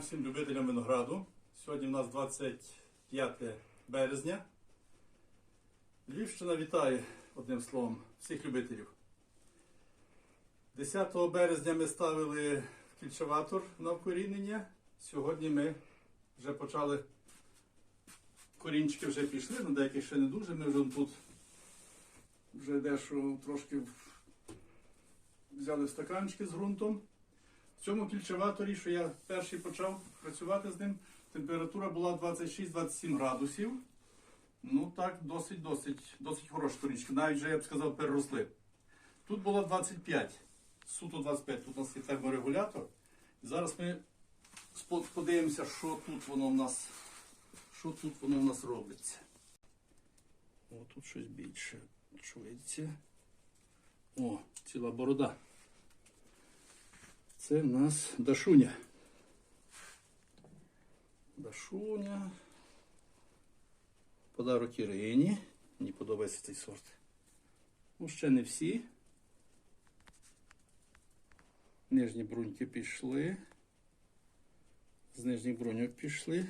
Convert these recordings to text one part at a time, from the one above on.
Всім любителям винограду. Сьогодні в нас 25 березня. Львівщина вітає одним словом всіх любителів. 10 березня ми ставили кільчеватор на вкорінення. Сьогодні ми вже почали. Корінчики вже пішли, на деякі ще не дуже. Ми вже тут вже дещо трошки взяли стаканчики з ґрунтом. В цьому кільчеваторі, що я перший почав працювати з ним, температура була 26-27 градусів. Ну так, досить, досить, досить хороші корінчики. Навіть вже, я б сказав, переросли. Тут було 25, суто 25, тут у нас є терморегулятор. Зараз ми подивимося, що тут воно в нас, що тут воно в нас робиться. О, тут щось більше чується. О, ціла борода. Це в нас Дашуня. Дашуня. Подарок Ірині. Мені подобається цей сорт. Ну, ще не всі. Нижні бруньки пішли. З нижніх бруньок пішли.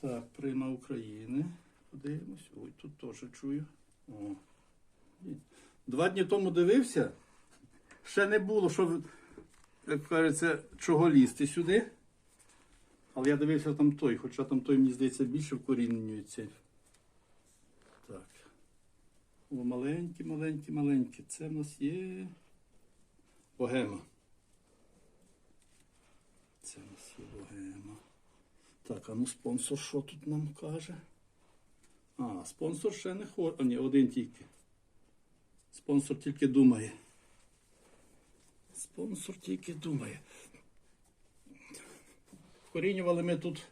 Так, прима України. Подивимось. Ой, тут теж чую. О. Два дні тому дивився. Ще не було, що, як кажеться, чого лізти сюди. Але я дивився там той, хоча там той, мені здається, більше вкорінюється. Так. О, маленькі, маленькі, маленькі. Це в нас є богема. Це в нас є богема. Так, а ну спонсор що тут нам каже? А, спонсор ще не хоче. А, ні, один тільки. Спонсор тільки думає. Спонсор тільки думає. Вкорінювали ми тут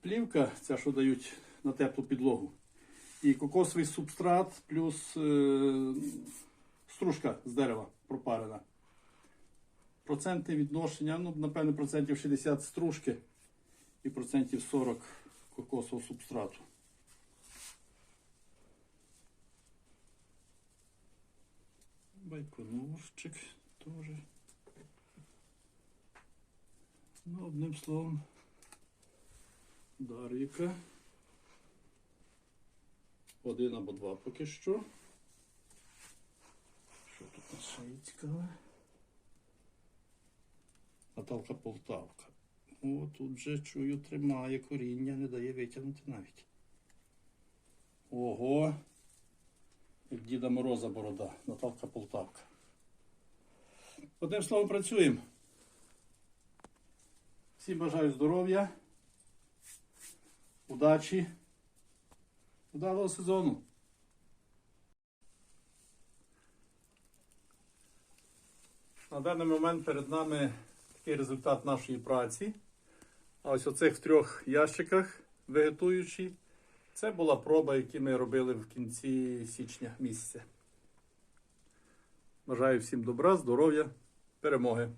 плівка, ця, що дають на теплу підлогу. І кокосовий субстрат плюс е, стружка з дерева пропарена. Процентне відношення, ну, напевно, процентів 60 стружки і процентів 40 кокосового субстрату. Байконурчик теж. Ну, одним словом, Дар'їка. Один або два поки що. Що тут у нас ще є цікаве? Наталка Полтавка. О, тут вже чую, тримає коріння, не дає витягнути навіть. Ого! Як Діда Мороза борода, Наталка Полтавка. Одним словом, працюємо. Всім бажаю здоров'я, удачі, удалого сезону. На даний момент перед нами такий результат нашої праці. А ось оцих трьох ящиках вегетуючі. Це була проба, яку ми робили в кінці січня місяця. Бажаю всім добра, здоров'я, перемоги.